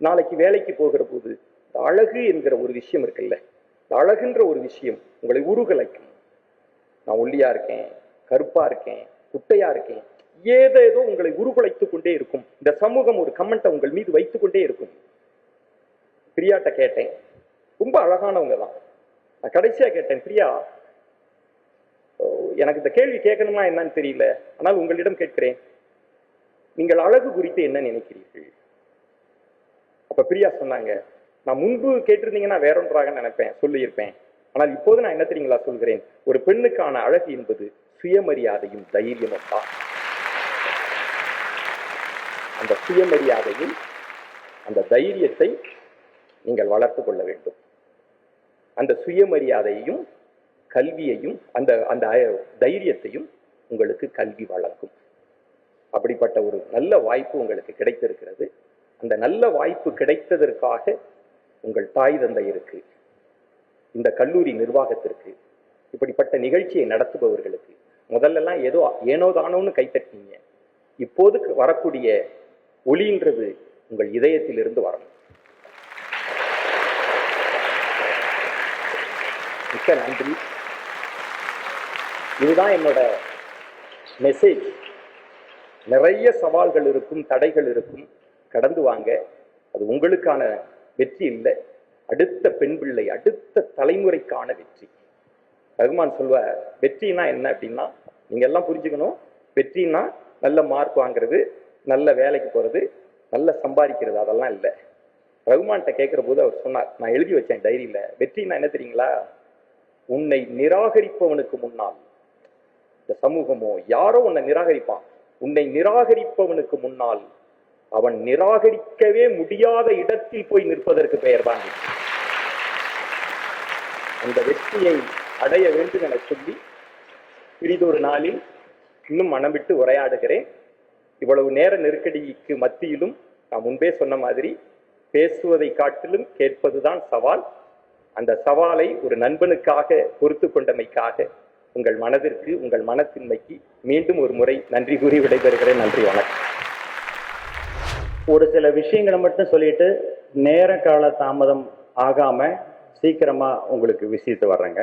நாளைக்கு வேலைக்கு போகிற போது இந்த அழகு என்கிற ஒரு விஷயம் இருக்குல்ல? இந்த அழகுன்ற ஒரு விஷயம் உங்களை உருகலைக்கும். நான் ஒல்லியா இருக்கேன் கருப்பா இருக்கேன் குட்டையா இருக்கேன் ஏதேதோ உங்களை உருகுலைத்துக் கொண்டே இருக்கும். இந்த சமூகம் ஒரு கமெண்ட்டை உங்கள் மீது வைத்துக் கொண்டே இருக்கும். பிரியாட்ட கேட்டேன். ரொம்ப அழகானவங்க தான். நான் கடைசியா கேட்டேன் பிரியா எனக்கு இந்த கேள்வி கேட்கணுமா என்னன்னு தெரியல. ஆனால் உங்களிடம் கேட்கிறேன். நீங்கள் அழகு குறித்து என்ன நினைக்கிறீர்கள்? அப்போ பிரியா சொன்னாங்க நான் முன்பு கேட்டிருந்தீங்கன்னா வேறொன்றாக நினைப்பேன் சொல்லியிருப்பேன். ஆனால் இப்போது நான் என்ன தெரியுங்களா சொல்கிறேன்? ஒரு பெண்ணுக்கான அழகு என்பது சுயமரியாதையும் தைரியமும் தான். அந்த சுயமரியாதையும் அந்த தைரியத்தை நீங்கள் வளர்த்து கொள்ள வேண்டும். அந்த சுயமரியாதையையும் கல்வியையும் அந்த அந்த அய- தைரியத்தையும் உங்களுக்கு கல்வி வழங்கும். அப்படிப்பட்ட ஒரு நல்ல வாய்ப்பு உங்களுக்கு கிடைத்திருக்கிறது. அந்த நல்ல வாய்ப்பு கிடைத்ததற்காக உங்கள் தாய் தந்தையருக்கு இந்த கல்லூரி நிர்வாகத்திற்கு இப்படிப்பட்ட நிகழ்ச்சியை நடத்துபவர்களுக்கு முதல்லலாம் ஏதோ ஏனோ தானோன்னு கைத்தட்டினீங்க. இப்போதுக்கு வரக்கூடிய ஒளின்றது உங்கள் இதயத்திலிருந்து வரணும். மிக்க நன்றி. இதுதான் என்னோட மெசேஜ் நிறைய சவால்கள் இருக்கும் தடைகள் இருக்கும். கடந்து வாங்க. அது உங்களுக்கான வெற்றி இல்லை. அடுத்த பெண் பிள்ளை அடுத்த தலைமுறைக்கான வெற்றி. ரகுமான் சொல்வார் வெற்றினா என்ன? அப்படின்னா நீங்க எல்லாம் புரிஞ்சுக்கணும். வெற்றினா நல்ல மார்க் வாங்குறது நல்ல வேலைக்கு போறது நல்ல சம்பாதிக்கிறது அதெல்லாம் இல்லை. ரகுமான்கிட்ட கேட்குற போது அவர் சொன்னார் நான் எழுதி வச்சேன் டைரியில. வெற்றினா என்ன தெரியுங்களா? உன்னை நிராகரிப்பவனுக்கு முன்னால். இந்த சமூகமோ யாரோ உன்னை நிராகரிப்பான். உன்னை நிராகரிப்பவனுக்கு முன்னால் அவன் நிராகரிக்கவே முடியாத இடத்தில் போய் நிற்பதற்கு பெயர் தான் அந்த வெற்றியை அடைய வேண்டும் என சொல்லி பிரிதொரு நாளில் இன்னும் மனம் விட்டு உரையாடுகிறேன். இவ்வளவு நேர நெருக்கடிக்கு மத்தியிலும் நான் முன்பே சொன்ன மாதிரி பேசுவதை காட்டிலும் கேட்பதுதான் சவால். அந்த சவாலை ஒரு நண்பனுக்காக பொறுத்து கொண்டமைக்காக உங்கள் மனதிற்கு உங்கள் மனத்தின்மைக்கு மீண்டும் ஒரு முறை நன்றி கூறி விடைபெறுகிறேன். நன்றி வணக்கம். ஒரு சில விஷயங்களை மட்டும் சொல்லிட்டு நேர கால தாமதம் ஆகாம சீக்கிரமா உங்களுக்கு விஷயத்து வர்றேங்க.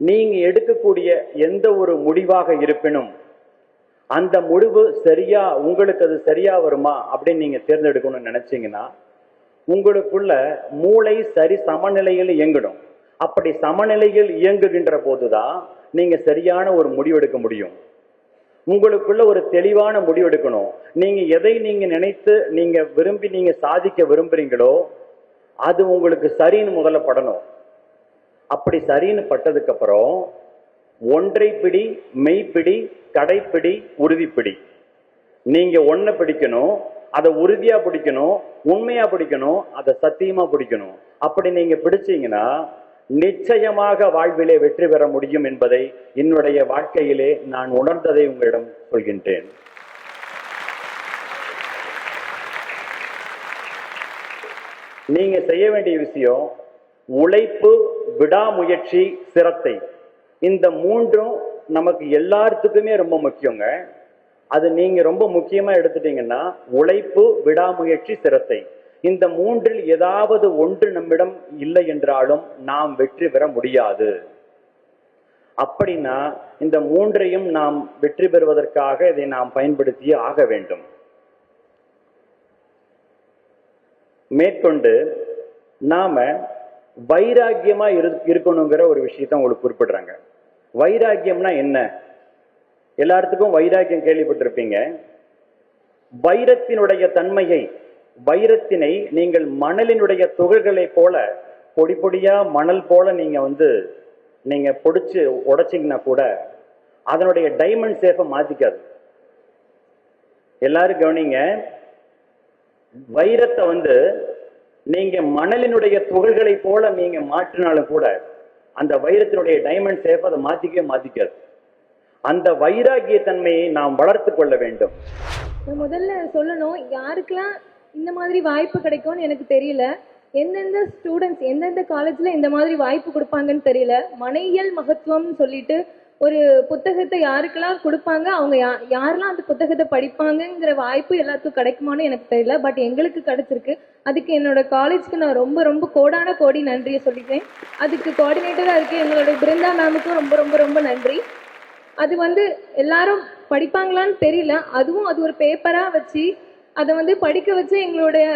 நீங்க எடுக்கக்கூடிய எந்த ஒரு முடிவாக இருப்பினும் அந்த முடிவு சரியா உங்களுக்கு அது சரியா வருமா அப்படின்னு நீங்க தேர்ந்தெடுக்கணும்னு நினைச்சீங்கன்னா உங்களுக்குள்ள மூளை சரி சமநிலையில் இயங்கணும் அப்படி சமநிலையில் இயங்குகின்ற போதுதான் நீங்க சரியான ஒரு முடிவெடுக்க முடியும். உங்களுக்குள்ள ஒரு தெளிவான முடிவெடுக்கணும். நீங்க எதை நீங்க நினைத்து நீங்க விரும்பி நீங்க சாதிக்க விரும்புறீங்களோ அது உங்களுக்கு சரின்னு முதல்ல படணும். அப்படி சரின்னு பட்டதுக்கு அப்புறம் ஒன்றை பிடி மெய்ப்பிடி கடைப்பிடி உறுதிப்பிடி. நீங்க ஒன்ன பிடிக்கணும் அதை உறுதியா பிடிக்கணும் உண்மையா பிடிக்கணும் அதை சத்தியமா பிடிக்கணும். அப்படி நீங்க பிடிச்சீங்கன்னா நிச்சயமாக வாழ்விலே வெற்றி பெற முடியும் என்பதை என்னுடைய வாழ்க்கையிலே நான் உணர்ந்ததை உங்களிடம் சொல்கின்றேன். நீங்க செய்ய வேண்டிய விஷயம் உழைப்பு விடாமுயற்சி சிரத்தை. இந்த மூன்றும் நமக்கு எல்லாத்துக்குமே ரொம்ப முக்கியங்க. அது நீங்க ரொம்ப முக்கியமா எடுத்துட்டீங்கன்னா உழைப்பு விடாமுயற்சி சிரத்தை. இந்த மூன்றில் ஏதாவது ஒன்று நம்மிடம் இல்லை என்றாலும் நாம் வெற்றி பெற முடியாது. அப்படின்னா இந்த மூன்றையும் நாம் வெற்றி பெறுவதற்காக இதை நாம் பயன்படுத்தியே ஆக வேண்டும். மேற்கொண்டு நாம வைராக்கியமா இரு இருக்கணுங்கிற ஒரு விஷயத்த உங்களுக்கு குறிப்பிடுறாங்க. வைராக்கியம்னா என்ன? எல்லாத்துக்கும் வைராக்கியம் கேள்விப்பட்டிருப்பீங்க. வைரத்தினுடைய தன்மையை வைரத்தினை நீங்கள் மணலினுடைய துகள்களை போல பொடி பொடியா மணல் போல நீங்க வந்து நீங்க பொடிச்சு உடைச்சிங்கன்னா கூட அதனுடைய டைமண்ட் சேஃபை மாத்திக்காது. எல்லாரும் கவனிங்க வைரத்தை வந்து நீங்க மணலினுடைய துகள்களை போல நீங்க மாற்றினாலும் கூட அந்த வைரத்தினுடைய டைமண்ட் சேஃப் அதை மாத்திக்கவே மாத்திக்காது. அந்த வைராகிய தன்மையை நாம் வளர்த்து கொள்ள வேண்டும். முதல்ல சொல்லணும் யாருக்கெல்லாம் இந்த மாதிரி வாய்ப்பு கிடைக்கும்னு எனக்கு தெரியல. எந்தெந்த ஸ்டூடெண்ட்ஸ் எந்தெந்த காலேஜில் இந்த மாதிரி வாய்ப்பு கொடுப்பாங்கன்னு தெரியல. மனையியல் மகத்துவம்னு சொல்லிட்டு ஒரு புத்தகத்தை யாருக்கெல்லாம் கொடுப்பாங்க அவங்க யா யாரெல்லாம் அந்த புத்தகத்தை படிப்பாங்கங்கிற வாய்ப்பு எல்லாத்துக்கும் கிடைக்குமான்னு எனக்கு தெரியல. பட் எங்களுக்கு கிடைச்சிருக்கு. அதுக்கு என்னோட காலேஜ்க்கு நான் ரொம்ப ரொம்ப கோடான கோடி நன்றியை சொல்லிக்கிறேன். அதுக்கு கோஆர்டினேட்டராக இருக்க எங்களோட பிருந்தா மேமுக்கும் ரொம்ப ரொம்ப ரொம்ப நன்றி. அது வந்து எல்லாரும் படிப்பாங்களான்னு தெரியல. அதுவும் அது ஒரு பேப்பராக வச்சு அதை வந்து படிக்க வச்சு எங்களுடைய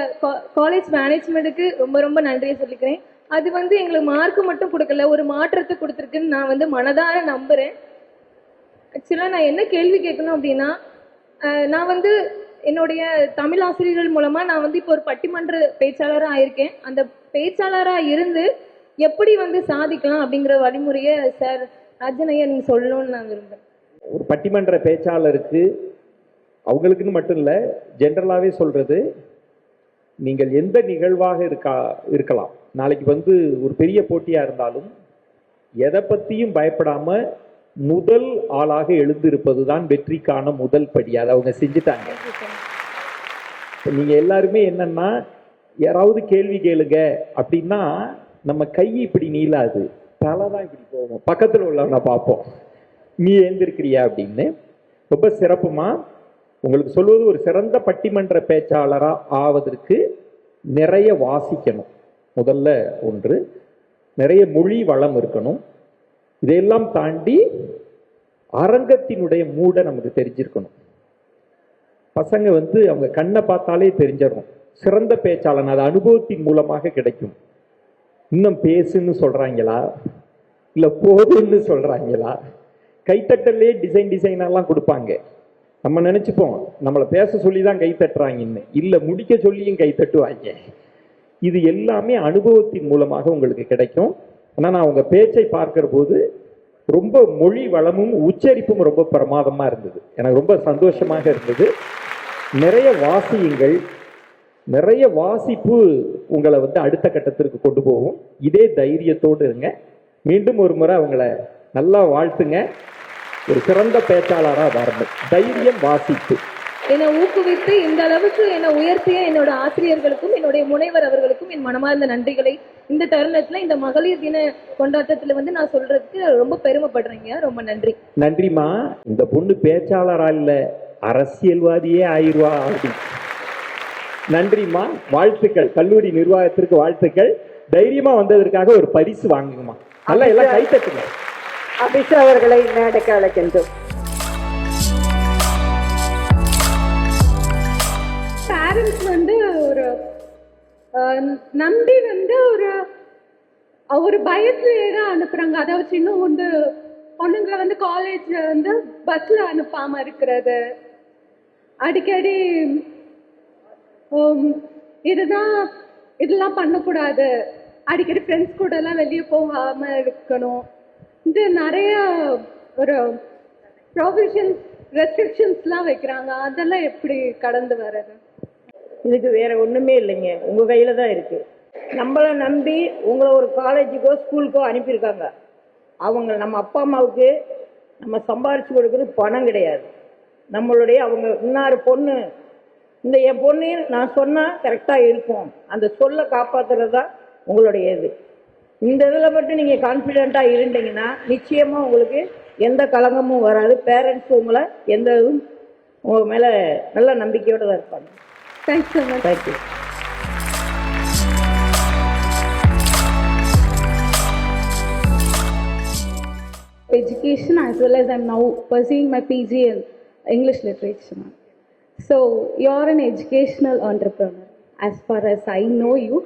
காலேஜ் மேனேஜ்மெண்ட்டுக்கு ரொம்ப ரொம்ப நன்றியை சொல்லிக்கிறேன். அது வந்து எங்களுக்கு மார்க் மட்டும் கொடுக்கல ஒரு மாற்றத்தை கொடுத்துருக்குன்னு நான் வந்து மனதார நம்புகிறேன் ஆக்சுவலாக நான் என்ன கேள்வி கேட்கணும் அப்படின்னா நான் வந்து என்னுடைய தமிழ் ஆசிரியர்கள் மூலமாக நான் வந்து இப்போ ஒரு பட்டிமன்ற பேச்சாளராக ஆயிருக்கேன். அந்த பேச்சாளராக இருந்து எப்படி வந்து சாதிக்கலாம் அப்படிங்கிற வழிமுறையை சார் ராஜனையா நீங்கள் சொல்லணும்னு நான் விரும்புகிறேன் ஒரு பட்டிமன்ற பேச்சாளருக்கு அவங்களுக்குன்னு மட்டும் இல்லை ஜென்ரலாகவே சொல்கிறது நீங்கள் எந்த நிகழ்வாக இருக்கா இருக்கலாம். நாளைக்கு வந்து ஒரு பெரிய போட்டியாக இருந்தாலும் எதை பற்றியும் பயப்படாமல் முதல் ஆளாக எழுந்திருப்பது தான் வெற்றிக்கான முதல் படி. அதை அவங்க செஞ்சுட்டாங்க. நீங்கள் எல்லாருமே என்னன்னா யாராவது கேள்வி கேளுங்க அப்படின்னா நம்ம கை இப்படி நீளாது. தலை தான் இப்படி போவோம் பக்கத்தில் உள்ளவனை பார்ப்போம். நீ எழுந்திருக்கிறியா அப்படின்னு. ரொம்ப சிறப்புமாக உங்களுக்கு சொல்வது ஒரு சிறந்த பட்டிமன்ற பேச்சாளராக ஆவதற்கு நிறைய வாசிக்கணும். முதல்ல ஒன்று நிறைய மொழி வளம் இருக்கணும். இதையெல்லாம் தாண்டி அரங்கத்தினுடைய மூட நமக்கு தெரிஞ்சிருக்கணும். பசங்க வந்து அவங்க கண்ணை பார்த்தாலே தெரிஞ்சிடும் சிறந்த பேச்சாளன் அது அனுபவத்தின் மூலமாக கிடைக்கும். இன்னும் பேசுன்னு சொல்கிறாங்களா இல்லை போதுன்னு சொல்கிறாங்களா கைத்தட்டல்லே டிசைன் டிசைனெல்லாம் கொடுப்பாங்க. நம்ம நினைச்சுப்போம் நம்மளை பேச சொல்லி தான் கை தட்டுறாங்கன்னு முடிக்க சொல்லியும் கை தட்டுவாங்க. இது எல்லாமே அனுபவத்தின் மூலமாக உங்களுக்கு கிடைக்கும். ஆனால் நான் உங்கள் பேச்சை பார்க்குற போது ரொம்ப மொழி வளமும் உச்சரிப்பும் ரொம்ப பிரமாதமாக இருந்தது. எனக்கு ரொம்ப சந்தோஷமாக இருந்தது. நிறைய வாசியுங்கள் நிறைய வாசிப்பு உங்களை வந்து அடுத்த கட்டத்திற்கு கொண்டு போகும். இதே தைரியத்தோடு இருங்க. மீண்டும் ஒரு முறை அவங்கள நல்லா வாழ்த்துங்க. ஒரு சிறந்த பேச்சாளராக வரணும் தைரியம் வாசிப்பு. என்னை ஊக்குவித்து இந்த அளவுக்கு என்னை உயர்த்திய என்னோட ஆசிரியர்களுக்கும் என்னுடைய முனைவர் அவர்களுக்கும் என் மனமார்ந்த நன்றிகளை இந்த தருணத்துல இந்த மகளிர் தின கொண்டாட்டத்துல வந்து நான் சொல்றதுக்கு ரொம்ப பெருமைப்படுறேங்க. ரொம்ப நன்றி. நன்றிம்மா. இந்த பொண்ணு பேச்சாளரா இல்ல அரசியல்வாதியே ஆயிருவா. அப்படின்னு நன்றிம்மா. வாழ்த்துக்கள். கல்லூரி நிர்வாகத்திற்கு வாழ்த்துக்கள். தைரியமா வந்ததற்காக ஒரு பரிசு வாங்குங்கம்மா. நல்லா எல்லாம் கைத்தட்டுங்க. அபிஷா அவர்களை மேடைக்கு அழைக்கின்றோம். பேரண்ட்ஸ் வந்து ஒரு நம்பி வந்து ஒரு ஒரு பயத்திலே தான் அனுப்புறாங்க. அதாவது இன்னும் வந்து பொண்ணுங்களை வந்து காலேஜ்ல வந்து பஸ்ல அனுப்பாம இருக்கிறது. அடிக்கடி இதுதான் இதெல்லாம் பண்ணக்கூடாது. அடிக்கடி ஃப்ரெண்ட்ஸ் கூட எல்லாம் வெளியே போகாம இருக்கணும். இது நிறைய ஒரு ப்ரொவிஷன்ஸ் ரெஸ்ட்ரிக்ஷன்ஸ்லாம் வைக்கிறாங்க. அதெல்லாம் எப்படி கடந்து வர்றது? இதுக்கு வேற ஒன்றுமே இல்லைங்க. உங்கள் கையில் தான் இருக்குது நம்மளை நம்பி உங்களை ஒரு காலேஜுக்கோ ஸ்கூலுக்கோ அனுப்பியிருக்காங்க. அவங்க நம்ம அப்பா அம்மாவுக்கு நம்ம சம்பாரித்து கொடுக்குறது பணம் கிடையாது. நம்மளுடைய அவங்க இன்னொரு பொண்ணு இந்த என் பொண்ணு நான் சொன்னால் கரெக்டாக இருக்கும். அந்த சொல்ல காப்பாற்றுறது தான் உங்களுடைய இது. இந்த இதில் மட்டும் நீங்க கான்ஃபிடென்ட்டா இருந்தீங்கன்னா நிச்சயமா உங்களுக்கு எந்த களங்கமும் வராது பேரண்ட்ஸ் உங்களை எந்த இதுவும் உங்க மேல நல்ல நம்பிக்கையோட தான் இருப்பாங்க so thank you education as well as I'm now pursuing my PG in English literature. ma'am. So you're an educational entrepreneur. As far as I know you,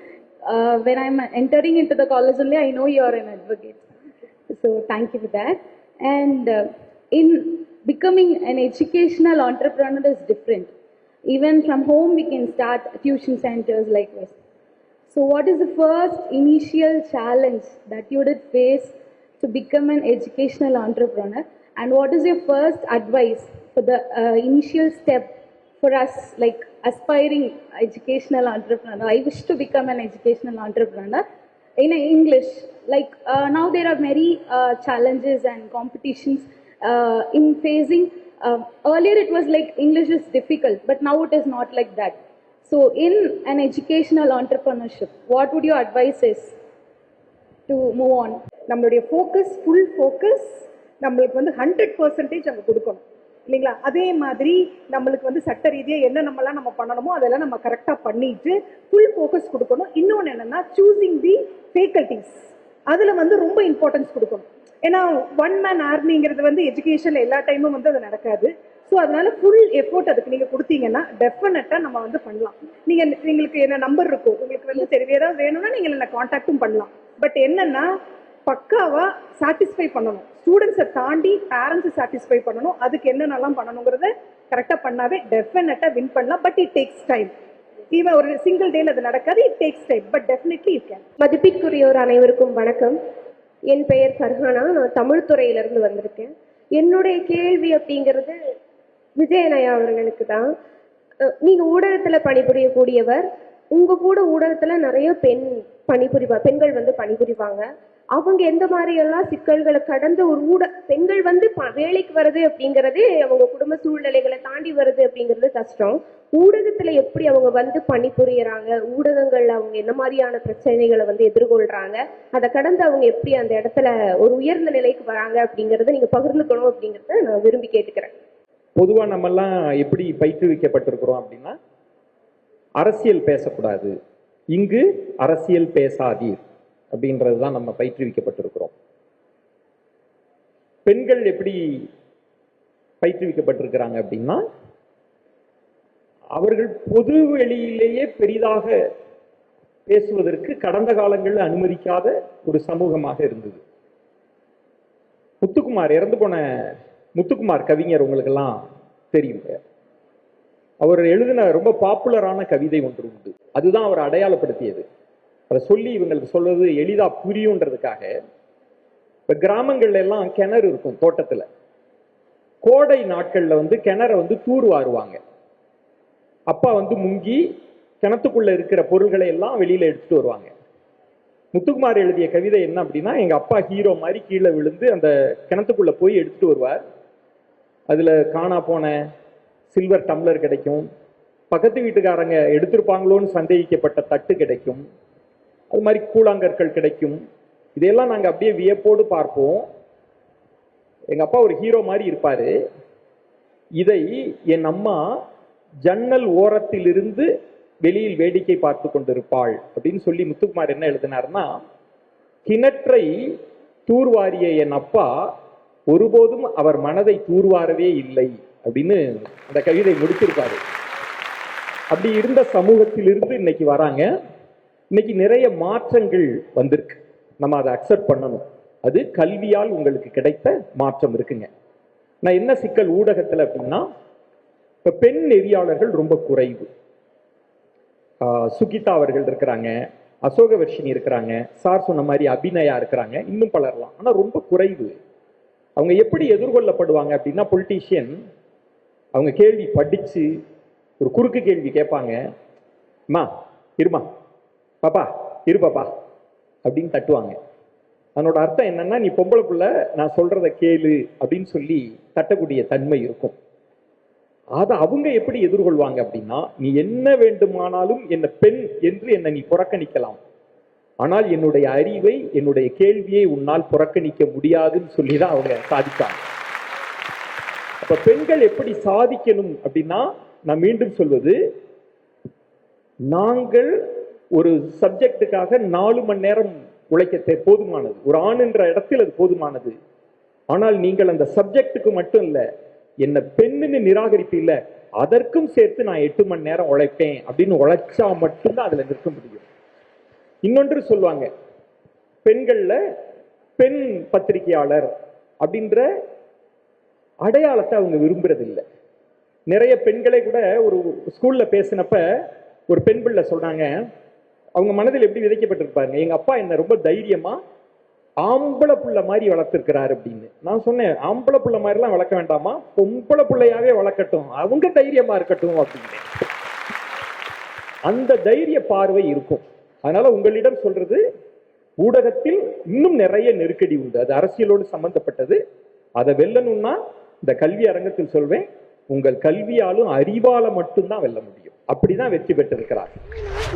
uh, when I'm entering into the college only, I know you're an advocate. So thank you for that. And uh, in becoming an educational entrepreneur is different. Even from home, we can start tuition centers like this. So, what is the first initial challenge that you did face to become an educational entrepreneur? And what is your first advice for the uh, initial step for us, like aspiring educational entrepreneur? I wish to become an educational entrepreneur in English. Like uh, now, there are many uh, challenges and competitions uh, in facing. Uh, earlier, it was like English is difficult, but now it is not like that. So, in an educational entrepreneurship, what would your advice is to move on? நம்மளுடைய focus full focus நம்மளுக்கு வந்து hundred percentage அங்கே கொடுக்கணும் இல்லைங்களா? அதே மாதிரி நம்மளுக்கு வந்து சட்ட ரீதியாக என்ன நம்மலாம் நம்ம பண்ணணுமோ அதெல்லாம் நம்ம கரெக்டாக பண்ணிட்டு ஃபுல் ஃபோக்கஸ் கொடுக்கணும். இன்னொன்று என்னன்னா சூசிங் தி ஃபேக்கல்டிஸ் அதில் வந்து ரொம்ப இம்பார்ட்டன்ஸ் கொடுக்கணும். ஏன்னா ஒன் மேன் ஆர்மிங்கிறது வந்து எஜுகேஷனில் எல்லா டைமும் வந்து அது நடக்காது. ஸோ அதனால ஃபுல் எஃபோர்ட் அதுக்கு நீங்கள் கொடுத்தீங்கன்னா டெஃபினட்டாக நம்ம வந்து பண்ணலாம். நீங்கள் எங்களுக்கு என்ன நம்பர் இருக்கும் உங்களுக்கு வந்து சரி வேணும்னா நீங்கள் என்ன காண்டாக்டும் பண்ணலாம். பட் என்னன்னா பக்காவா சாட்டிஸ்ஃபை பண்ணணும். ஸ்டூடெண்ட்ஸை தாண்டி பேரண்ட்ஸை சாட்டிஸ்ஃபை பண்ணணும். அதுக்கு என்னென்னலாம் பண்ணணுங்கிறத கரெக்டாக பண்ணாவே டெஃபினட்டாக வின் பண்ணலாம். But it takes time even ஒரு சிங்கிள் டேல அது நடக்காது. It takes time but definitely you can மதிப்பிற்குரியோர் அனைவருக்கும் வணக்கம். என் பெயர் ஃபர்ஹானா. நான் தமிழ் துறையிலிருந்து வந்திருக்கேன். என்னுடைய கேள்வி அப்படிங்கிறது விஜயநயா அவர்களுக்கு தான். நீங்கள் ஊடகத்தில் பணிபுரியக்கூடியவர். உங்கள் கூட ஊடகத்தில் நிறைய பெண் பணிபுரிவா பெண்கள் வந்து பணிபுரிவாங்க. அவங்க எந்த மாதிரி எல்லாம் சிக்கல்களை கடந்து ஒரு ஊட பெண்கள் வந்து ப- வேலைக்கு வருது அப்படிங்கிறது அவங்க குடும்ப சூழ்நிலைகளை தாண்டி வருது அப்படிங்கிறது கஷ்டம். ஊடகத்துல எப்படி அவங்க வந்து பணிபுரியறாங்க? ஊடகங்கள்ல அவங்க என்ன மாதிரியான பிரச்சனைகளை வந்து எதிர்கொள்றாங்க? அதை கடந்து அவங்க எப்படி அந்த இடத்துல ஒரு உயர்ந்த நிலைக்கு வராங்க அப்படிங்கறத நீங்க பகிர்ந்துக்கணும் அப்படிங்கறத நான் விரும்பி கேட்டுக்கிறேன். பொதுவா நம்மெல்லாம் எப்படி பயிற்றுவிக்கப்பட்டிருக்கிறோம் அப்படின்னா அரசியல் பேசக்கூடாது. இங்கு அரசியல் பேசாதீர். அப்படின்றது தான் நம்ம பயிற்றுவிக்கப்பட்டிருக்கிறோம். பெண்கள் எப்படி பயிற்றுவிக்கப்பட்டிருக்கிறாங்க அப்படின்னா அவர்கள் பொது வெளியிலேயே பெரிதாக பேசுவதற்கு கடந்த காலங்களில் அனுமதிக்காத ஒரு சமூகமாக இருந்தது. முத்துக்குமார் இறந்து போன முத்துக்குமார் கவிஞர் உங்களுக்கெல்லாம் தெரியும். அவர் எழுதின ரொம்ப பாப்புலரான கவிதை ஒன்று உண்டு. அதுதான் அவர் அடையாளப்படுத்தியது. அதை சொல்லி இவங்களுக்கு சொல்றது எளிதா புரியுன்றதுக்காக இப்ப கிராமங்கள்ல எல்லாம் கிணறு இருக்கும் தோட்டத்துல. கோடை நாட்கள்ல வந்து கிணற வந்து தூர் வாருவாங்க. அப்பா வந்து முங்கி கிணத்துக்குள்ள இருக்கிற பொருள்களை எல்லாம் வெளியில எடுத்துட்டு வருவாங்க. முத்துக்குமார் எழுதிய கவிதை என்ன அப்படின்னா எங்க அப்பா ஹீரோ மாதிரி கீழே விழுந்து அந்த கிணத்துக்குள்ள போய் எடுத்துட்டு வருவார். அதுல காணா போன சில்வர் டம்ளர் கிடைக்கும். பக்கத்து வீட்டுக்காரங்க எடுத்திருப்பாங்களோன்னு சந்தேகிக்கப்பட்ட தட்டு கிடைக்கும். அது மாதிரி கூழாங்கற்கள் கிடைக்கும். இதையெல்லாம் நாங்கள் அப்படியே வியப்போடு பார்ப்போம். எங்கள் அப்பா ஒரு ஹீரோ மாதிரி இருப்பார். இதை என் அம்மா ஜன்னல் ஓரத்திலிருந்து வெளியில் வேடிக்கை பார்த்து கொண்டிருப்பாள் அப்படின்னு சொல்லி முத்துக்குமார் என்ன எழுதினார்னா கிணற்றை தூர்வாரிய என் அப்பா ஒருபோதும் அவர் மனதை தூர்வாரவே இல்லை அப்படின்னு அந்த கவிதை முடிச்சிருப்பாரு. அப்படி இருந்த சமூகத்திலிருந்து இன்னைக்கு வராங்க. இன்னைக்கு நிறைய மாற்றங்கள் வந்திருக்கு. நம்ம அதை அக்செப்ட் பண்ணணும். அது கல்வியால் உங்களுக்கு கிடைத்த மாற்றம் இருக்குங்க. நான் என்ன சிக்கல் ஊடகத்தில் அப்படின்னா இப்போ பெண் நெறியாளர்கள் ரொம்ப குறைவு. சுகிதா அவர்கள் இருக்கிறாங்க அசோகவர்ஷினி இருக்கிறாங்க சார் சொன்ன மாதிரி அபிநயா இருக்கிறாங்க இன்னும் பலரலாம். ஆனால் ரொம்ப குறைவு. அவங்க எப்படி எதிர்கொள்ளப்படுவாங்க அப்படின்னா பொலிட்டீஷியன் அவங்க கேள்வி படித்து ஒரு குறுக்கு கேள்வி கேட்பாங்க. மா இருமா. பாப்பா இரு பாப்பா அப்படின்னு தட்டுவாங்க. அதனோட அர்த்தம் என்னன்னா நீ பொம்பளை புள்ள நான் சொல்றத கேளு அப்படின்னு சொல்லி தட்டக்கூடிய தன்மை இருக்கும். அதை அவங்க எப்படி எதிர்கொள்வாங்க அப்படின்னா நீ என்ன வேண்டுமானாலும் என்ன பெண் என்று என்னை நீ புறக்கணிக்கலாம். ஆனால் என்னுடைய அறிவை என்னுடைய கேள்வியை உன்னால் புறக்கணிக்க முடியாதுன்னு சொல்லி தான் அவங்க சாதித்தாங்க அப்ப பெண்கள் எப்படி சாதிக்கணும் அப்படின்னா நான் மீண்டும் சொல்வது நாங்கள் ஒரு சப்ஜெக்டுக்காக நாலு மணி நேரம் உழைக்க போதுமானது. ஒரு ஆண் என்ற இடத்தில் அது போதுமானது. ஆனால் நீங்கள் அந்த சப்ஜெக்டுக்கு மட்டும் இல்லை என்னை பெண்ணுன்னு நிராகரிப்பு அதற்கும் சேர்த்து நான் எட்டு மணி நேரம் உழைப்பேன் அப்படின்னு உழைச்சா மட்டும்தான் அதில் நிற்க முடியும். இன்னொன்று சொல்லுவாங்க பெண்களில் பெண் பத்திரிகையாளர் அப்படின்ற அடையாளத்தை அவங்க விரும்புறதில்லை. நிறைய பெண்களே கூட ஒரு ஸ்கூலில் பேசினப்ப ஒரு பெண் பிள்ளை சொன்னாங்க அவங்க மனதில் எப்படி விதைக்கப்பட்டிருப்பாருங்க எங்க அப்பா என்ன ரொம்ப தைரியமா ஆம்பளை புள்ள மாதிரி வளர்த்துருக்கிறாரு அப்படின்னு. நான் சொன்னேன் ஆம்பளை புள்ள மாதிரிலாம் வளர்க்க வேண்டாமா? பொம்பளை பிள்ளையாவே வளர்க்கட்டும். அவங்க தைரியமா இருக்கட்டும் அப்படின்னு. அந்த தைரிய பார்வை இருக்கும். அதனால உங்களிடம் சொல்றது ஊடகத்தில் இன்னும் நிறைய நெருக்கடி உண்டு. அது அரசியலோடு சம்பந்தப்பட்டது. அதை வெல்லணும்னா இந்த கல்வி அரங்கத்தில் சொல்வேன். உங்கள் கல்வியாலும் அறிவால மட்டும்தான் வெல்ல முடியும். அப்படிதான் வெற்றி பெற்றிருக்கிறார்.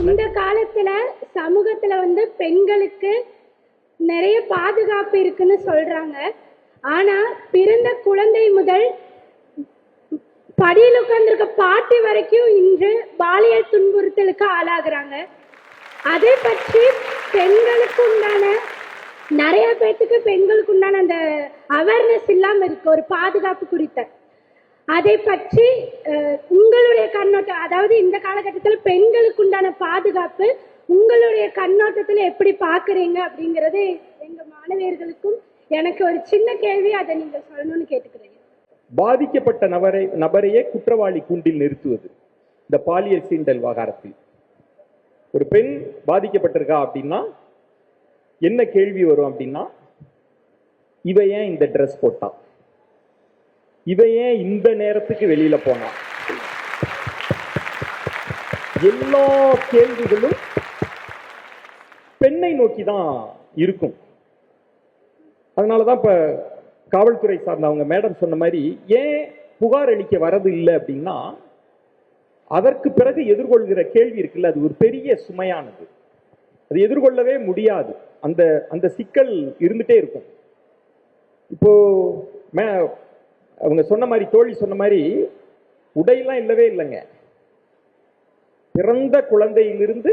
இந்த காலத்துல சமூகத்துல வந்து பெண்களுக்கு நிறைய பாதுகாப்பு இருக்குன்னு சொல்றாங்க. ஆனா பிறந்த குழந்தை முதல் படியில் உட்கார்ந்துருக்க பாட்டி வரைக்கும் இன்று பாலியல் துன்புறுத்தலுக்கு ஆளாகிறாங்க. அதை பற்றி பெண்களுக்கு உண்டான நிறைய பேர்த்துக்கு பெண்களுக்கு உண்டான அந்த அவேர்னஸ் இல்லாம இருக்கு ஒரு பாதுகாப்பு குறித்த. அதை பற்றி உங்களுடைய கண்ணோட்டம் அதாவது இந்த காலகட்டத்தில் பெண்களுக்கு உண்டான பாதுகாப்பு உங்களுடைய கண்ணோட்டத்தில் எப்படி பார்க்குறீங்க அப்படிங்கிறது எங்கள் மாணவியர்களுக்கும் எனக்கு ஒரு சின்ன கேள்வி அதை நீங்கள் சொல்லணும்னு கேட்டுக்கிறேன் பாதிக்கப்பட்ட நபரை நபரையே குற்றவாளி கூண்டில் நிறுத்துவது. இந்த பாலியல் சீண்டல் விவகாரத்தில். ஒரு பெண் பாதிக்கப்பட்டிருக்கா அப்படின்னா என்ன கேள்வி வரும் அப்படின்னா இவ ஏன் இந்த ட்ரெஸ் போட்டா? இவன் ஏன் இந்த நேரத்துக்கு வெளியில போனான் எல்லா கேள்விகளும் பெண்ணை நோக்கி தான் இருக்கும். அதனாலதான் இப்ப காவல்துறை சார்ந்த அவங்க மேடம் சொன்ன மாதிரி ஏன் புகார் அளிக்க வரது இல்லை அப்படின்னா அதற்கு பிறகு எதிர்கொள்கிற கேள்வி இருக்குல்ல அது ஒரு பெரிய சுமையானது. அது எதிர்கொள்ளவே முடியாது. அந்த அந்த சிக்கல் இருந்துட்டே இருக்கும். இப்போ மே அவங்க சொன்ன மாதிரி தோழி சொன்ன மாதிரி உடையெல்லாம் இல்லவே இல்லைங்க. பிறந்த குழந்தையிலிருந்து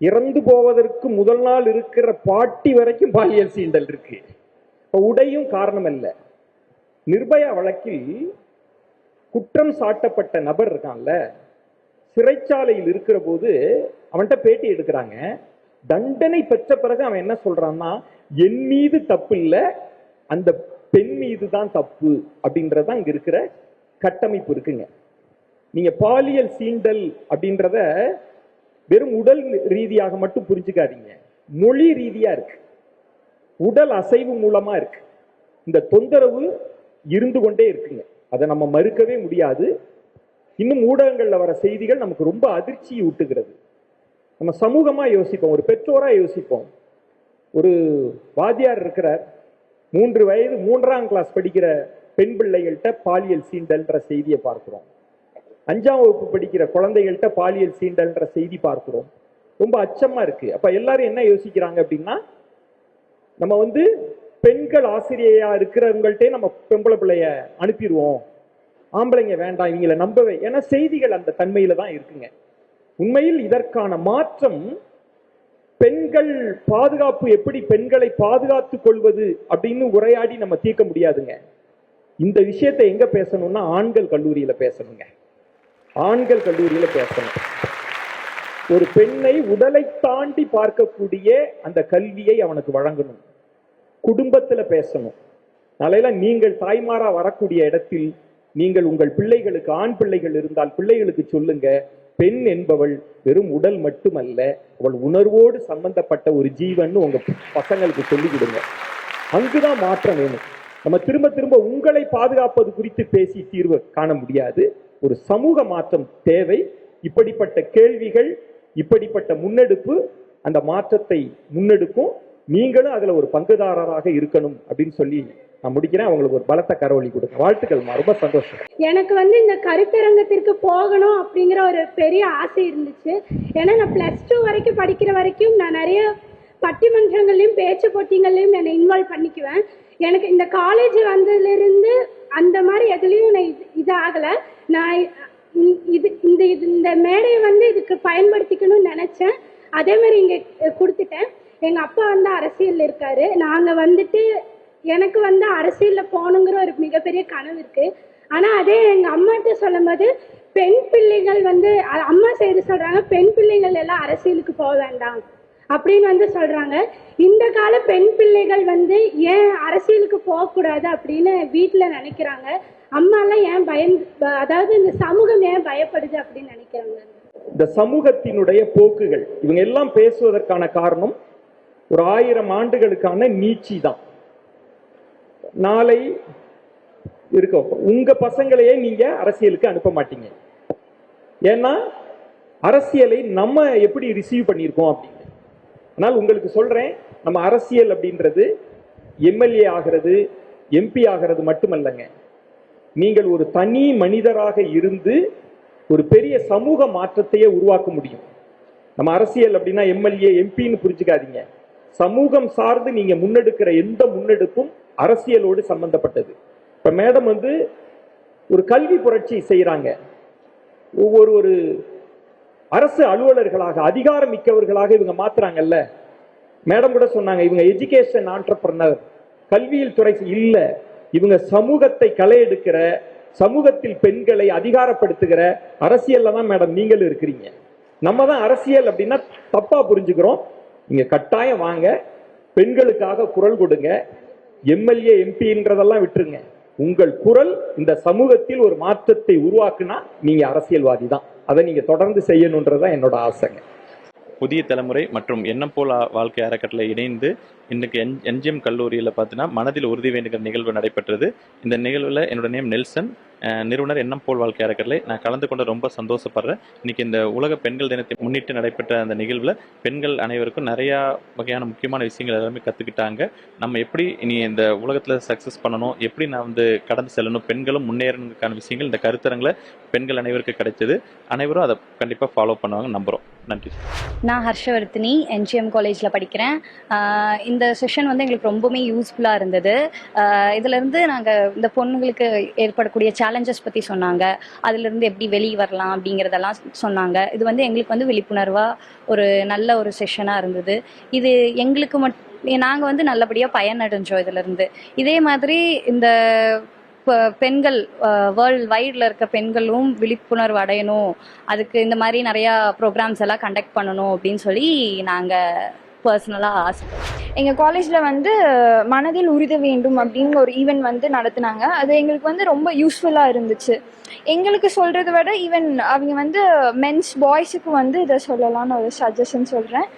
இறந்து போவதற்கு முதல் நாள் இருக்கிற பாட்டி வரைக்கும் பாலியல் சீண்டல் இருக்கு. இப்ப உடையும் காரணம் அல்ல நிர்பயா வழக்கில் குற்றம் சாட்டப்பட்ட நபர் இருக்கான்ல சிறைச்சாலையில் இருக்கிற போது அவன்கிட்ட பேட்டி எடுக்கிறாங்க. தண்டனை பெற்ற பிறகு அவன் என்ன சொல்றான்னா என் மீது தப்பு இல்லை. அந்த பெண் மீது தான் தப்பு அப்படின்றதான் இங்க இருக்கிற கட்டமைப்பு இருக்குங்க. நீங்க பாலியல் சீண்டல் அப்படின்றத வெறும் உடல் ரீதியாக மட்டும் புரிஞ்சுக்காதீங்க. மொழி ரீதியா இருக்கு. உடல் அசைவு மூலமா இருக்கு. இந்த தொந்தரவு இருந்து கொண்டே இருக்குங்க. அதை நம்ம மறுக்கவே முடியாது. இன்னும் ஊடகங்கள்ல வர செய்திகள் நமக்கு ரொம்ப அதிர்ச்சியை ஊட்டுகிறது. நம்ம சமூகமா யோசிப்போம். ஒரு பெற்றோரா யோசிப்போம். ஒரு வாத்தியார் இருக்கிறார். மூன்று வயது மூன்றாம் கிளாஸ் படிக்கிற பெண் பிள்ளைகள்கிட்ட பாலியல் சீண்டல்ன்ற செய்தியை பார்க்கிறோம். அஞ்சாம் வகுப்பு படிக்கிற குழந்தைகள்கிட்ட பாலியல் சீண்டல்ன்ற செய்தி பார்க்கிறோம். ரொம்ப அச்சமா இருக்கு. அப்ப எல்லாரும் என்ன யோசிக்கிறாங்க அப்படின்னா நம்ம வந்து பெண்கள் ஆசிரியையா இருக்கிறவங்கள்ட்டே நம்ம பெம்பளை பிள்ளைய அனுப்பிடுவோம். ஆம்பளைங்க வேண்டாம் இவங்களை நம்பவே. ஏன்னா செய்திகள் அந்த தன்மையில தான் இருக்குங்க. உண்மையில் இதற்கான மாற்றம் பெண்கள் பாதுகாப்பு எப்படி பெண்களை பாதுகாத்துக் கொள்வது அப்படின்னு உரையாடி நம்ம தீர்க்க முடியாதுங்க. இந்த விஷயத்தை எங்க பேசணும்னா ஆண்கள் கல்லூரியில பேசணுங்க. ஆண்கள் கல்லூரியில பேசணும். ஒரு பெண்ணை உடலை தாண்டி பார்க்கக்கூடிய அந்த கல்வியை அவனுக்கு வழங்கணும். குடும்பத்துல பேசணும். நாளையில நீங்கள் தாய்மாரா வரக்கூடிய இடத்தில் நீங்கள் உங்கள் பிள்ளைகளுக்கு ஆண் பிள்ளைகள் இருந்தால் பிள்ளைகளுக்கு சொல்லுங்க. பெண் என்பவள் வெறும் உடல் மட்டுமல்ல அவள் உணர்வோடு சம்பந்தப்பட்ட ஒரு ஜீவன் உங்க பசங்களுக்கு சொல்லிக் கொடுங்க அங்குதான் மாற்றம் வேணும். நம்ம திரும்ப திரும்ப உங்களை பாதுகாப்பது குறித்து பேசி தீர்வு காண முடியாது. ஒரு சமூக மாற்றம் தேவை. இப்படிப்பட்ட கேள்விகள் இப்படிப்பட்ட முன்னெடுப்பு அந்த மாற்றத்தை முன்னெடுக்கும். நீங்களும் அதுல ஒரு பங்குதாரராக இருக்கணும் அப்படின்னு சொல்லி நான் முடிக்கிறேன். அவங்களுக்கு ஒரு பலத்த கரவழி கொடுங்க. வாழ்த்துக்கள்மா. ரொம்ப சந்தோஷம். எனக்கு வந்து இந்த கருத்தரங்கத்திற்கு போகணும் அப்படிங்கிற ஒரு பெரிய ஆசை இருந்துச்சு. ஏன்னா நான் ப்ளஸ் டூ வரைக்கும் படிக்கிற வரைக்கும் நான் நிறைய பட்டிமன்றங்கள்லையும் பேச்சு போட்டிங்கள்லையும் என்னை இன்வால்வ் பண்ணிக்குவேன். எனக்கு இந்த காலேஜ் வந்ததுலேருந்து அந்த மாதிரி எதுலேயும் நான் இது இது ஆகலை நான் இது இந்த இது இந்த மேடையை வந்து இதுக்கு பயன்படுத்திக்கணும்னு நினச்சேன். அதே மாதிரி இங்கே கொடுத்துட்டேன். எங்கள் அப்பா வந்து அரசியலில் இருக்காரு. நாங்கள் வந்துட்டு எனக்கு வந்து அரசியலில் போகணுங்கிற ஒரு மிகப்பெரிய கனவு இருக்கு. ஆனால் அதே எங்கள் அம்மாட்ட சொல்லும்போது பெண் பிள்ளைகள் வந்து அம்மா செய்து சொல்கிறாங்க பெண் பிள்ளைகள் எல்லாம் அரசியலுக்கு போக வேண்டாம் அப்படின்னு வந்து சொல்கிறாங்க இந்த கால பெண் பிள்ளைகள் வந்து ஏன் அரசியலுக்கு போகக்கூடாது அப்படின்னு வீட்டில் நினைக்கிறாங்க. அம்மாலாம் ஏன் பயம் அதாவது இந்த சமூகம் ஏன் பயப்படுது அப்படின்னு நினைக்கிறாங்க? இந்த சமூகத்தினுடைய போக்குகள் இவங்க எல்லாம் பேசுவதற்கான காரணம் ஒரு ஆயிரம் ஆண்டுகளுக்கான நீட்சி தான் நாளை இருக்க உங்க பசங்களையே நீங்க அரசியலுக்கு அனுப்ப மாட்டீங்க. ஏன்னா அரசியலை நம்ம எப்படி ரிசீவ் பண்ணியிருக்கோம் அப்படின்னு. ஆனால் உங்களுக்கு சொல்றேன் நம்ம அரசியல் அப்படின்றது எம்எல்ஏ ஆகிறது எம்பி ஆகிறது மட்டுமல்லங்க. நீங்கள் ஒரு தனி மனிதராக இருந்து ஒரு பெரிய சமூக மாற்றத்தையே உருவாக்க முடியும். நம்ம அரசியல் அப்படின்னா எம்எல்ஏ எம்பின்னு புரிஞ்சுக்காதீங்க. சமூகம் சார்ந்து நீங்க முன்னெடுக்கிற எந்த முன்னெடுப்பும் அரசியலோடு சம்பந்தப்பட்டது. இப்ப மேடம் வந்து ஒரு கல்வி புரட்சி செய்யறாங்க ஒவ்வொரு ஒரு அரசு அலுவலர்களாக அதிகாரம் மிக்கவர்களாக இவங்க மாத்துறாங்கல்ல. மேடம் கூட சொன்னாங்க இவங்க எஜுகேஷன் ஆண்டர்பிரனர் கல்வியில் துறை இல்லை. இவங்க சமூகத்தை களை எடுக்கிற சமூகத்தில் பெண்களை அதிகாரப்படுத்துகிற அரசியல்ல தான் மேடம் நீங்களும் இருக்கிறீங்க. நம்ம தான் அரசியல் அப்படின்னா தப்பா புரிஞ்சுக்கிறோம். நீங்க கட்டாயம் வாங்க. பெண்களுக்காக குரல் கொடுங்க. எம்எல்ஏ எம்பின்றதெல்லாம் விட்டுருங்க. உங்கள் குரல் இந்த சமூகத்தில் ஒரு மாற்றத்தை உருவாக்குனா நீங்க அரசியல்வாதி தான். அதை நீங்க தொடர்ந்து செய்யணுன்றதுதான் என்னோட ஆசைங்க. புதிய தலைமுறை மற்றும் எண்ணம் போல் வாழ்க்கை அறக்கட்டளை இணைந்து இன்னைக்கு என் என்ஜிஎம் கல்லூரியில் பார்த்தீங்கன்னா மனதில் உறுதி வேண்டுகிற நிகழ்வு நடைபெற்றது. இந்த நிகழ்வில் என்னோட நேம் நெல்சன். நிறுவனர் எண்ணம் போல் வாழ்க்கை அறக்கட்டளை. நான் கலந்து கொண்டு ரொம்ப சந்தோஷப்படுறேன். இன்னைக்கு இந்த உலக பெண்கள் தினத்தை முன்னிட்டு நடைபெற்ற அந்த நிகழ்வில் பெண்கள் அனைவருக்கும் நிறையா வகையான முக்கியமான விஷயங்கள் எல்லாமே கற்றுக்கிட்டாங்க நம்ம எப்படி இனி இந்த உலகத்தில் சக்ஸஸ் பண்ணணும்? எப்படி நான் வந்து கடந்து செல்லணும்? பெண்களும் முன்னேறதுக்கான விஷயங்கள் இந்த கருத்தரங்களை பெண்கள் அனைவருக்கும் கிடைச்சது. அனைவரும் அதை கண்டிப்பாக ஃபாலோ பண்ணுவாங்க. நம்புகிறோம் நன்றி. நான் ஹர்ஷவர்த்தினி என்ஜிஎம் காலேஜில் படிக்கிறேன். இந்த செஷன் வந்து எங்களுக்கு ரொம்பவுமே யூஸ்ஃபுல்லாக இருந்தது. ஆஹ் நாங்கள் இந்த பொண்ணுங்களுக்கு ஏற்படக்கூடிய சேலஞ்சஸ் பற்றி சொன்னாங்க. அதிலிருந்து எப்படி வெளியே வரலாம் அப்படிங்கிறதெல்லாம் சொன்னாங்க. இது வந்து எங்களுக்கு வந்து விழிப்புணர்வாக ஒரு நல்ல ஒரு செஷனாக இருந்தது. இது எங்களுக்கு மட் நாங்கள் வந்து நல்லபடியாக பயனடைஞ்சோம் இதிலிருந்து. இதே மாதிரி இந்த பெண்கள் வேர்ல்டு வைடில் இருக்க பெண்களும் விழிப்புணர்வு அடையணும். அதுக்கு இந்த மாதிரி நிறையா ப்ரோக்ராம்ஸ் எல்லாம் கண்டக்ட் பண்ணணும் அப்படின்னு சொல்லி நாங்கள் பர்சனலாக ஆசை. எங்கள் காலேஜில் வந்து மனதில் உறுத வேண்டும் அப்படின்னு ஒரு ஈவெண்ட் வந்து நடத்துனாங்க. அது எங்களுக்கு வந்து ரொம்ப யூஸ்ஃபுல்லாக இருந்துச்சு. எங்களுக்கு சொல்கிறத விட ஈவன் அவங்க வந்து மென்ஸ் பாய்ஸுக்கு வந்து இதை சொல்லலாம்னு ஒரு சஜஷன் சொல்கிறேன்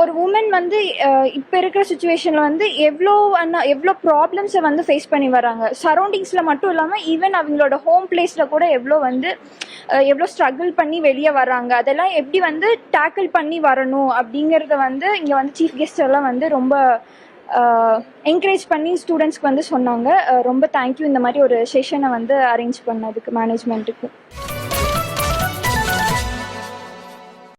ஒரு உமன் வந்து இப்போ இருக்கிற சுச்சுவேஷனில் வந்து எவ்வளோ அண்ணா எவ்வளோ ப்ராப்ளம்ஸை வந்து ஃபேஸ் பண்ணி வராங்க. சரௌண்டிங்ஸில் மட்டும் இல்லாமல் ஈவன் அவங்களோட ஹோம் பிளேஸில் கூட எவ்வளோ வந்து எவ்வளோ ஸ்ட்ரகிள் பண்ணி வெளியே வராங்க. அதெல்லாம் எப்படி வந்து டேக்கிள் பண்ணி வரணும் அப்படிங்கிற அப்படிங்கிறத வந்து இங்கே வந்து சீஃப் கெஸ்ட் எல்லாம் வந்து ரொம்ப என்கரேஜ் பண்ணி ஸ்டூடெண்ட்ஸ்க்கு வந்து சொன்னாங்க. ரொம்ப தேங்க்யூ இந்த மாதிரி ஒரு செஷனை வந்து அரேஞ்ச் பண்ணதுக்கு மேனேஜ்மெண்ட்டுக்கு